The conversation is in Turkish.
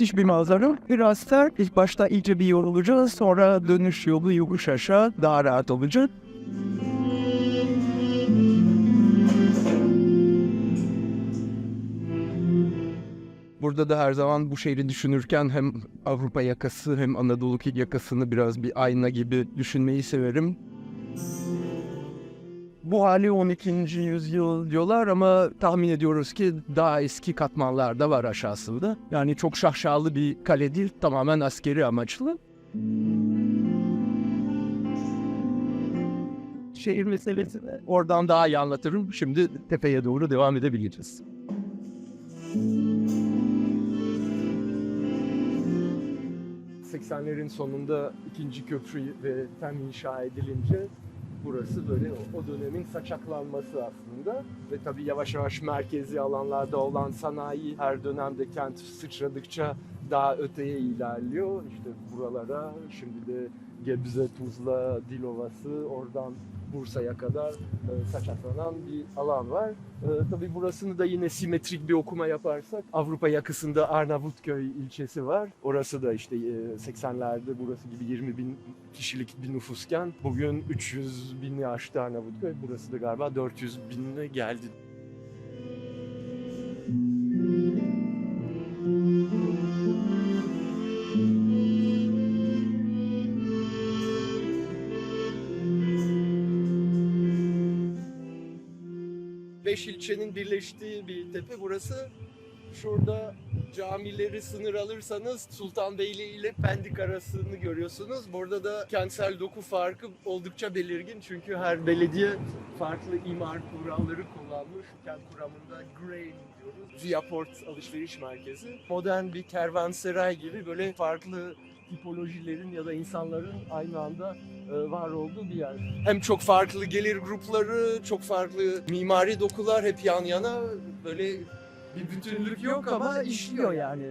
müthiş bir manzara. Biraz sert. İlk başta iyice bir yorulacağız. Sonra dönüş yolu yokuş aşağı daha rahat olacak. Burada da her zaman bu şehri düşünürken hem Avrupa yakası hem Anadolu yakasını biraz bir ayna gibi düşünmeyi severim. Bu hali 12. yüzyıl diyorlar ama tahmin ediyoruz ki daha eski katmanlar da var aşağısında. Yani çok şahşalı bir kale değil, tamamen askeri amaçlı. Şehir meselesini oradan daha iyi anlatırım. Şimdi tepeye doğru devam edebiliriz. ...80'lerin sonunda ikinci köprü ve tem inşa edilince burası böyle o, dönemin saçaklanması aslında. Ve tabii yavaş yavaş merkezi alanlarda olan sanayi her dönemde kent sıçradıkça daha öteye ilerliyor. İşte buralara şimdi de Gebze, Tuzla, Dilovası oradan Bursa'ya kadar e, saçaklanan bir alan var. E, tabii burasını da yine simetrik bir okuma yaparsak Avrupa yakasında Arnavutköy ilçesi var. Orası da işte e, 80'lerde burası gibi 20 bin kişilik bir nüfusken bugün 300 bini aştı Arnavutköy. Burası da galiba 400 binine geldi. Beş ilçenin birleştiği bir tepe burası. Şurada camileri sınır alırsanız Sultanbeyli ile Pendik arasını görüyorsunuz. Burada da kentsel doku farkı oldukça belirgin. Çünkü her belediye farklı imar kuralları kullanmış. Kent kuramında Grain diyoruz. Viaport alışveriş merkezi. Modern bir kervansaray gibi böyle farklı tipolojilerin ya da insanların aynı anda e, var olduğu bir yer. Hem çok farklı gelir grupları, çok farklı mimari dokular hep yan yana böyle bir bütünlük yok ama işliyor yani.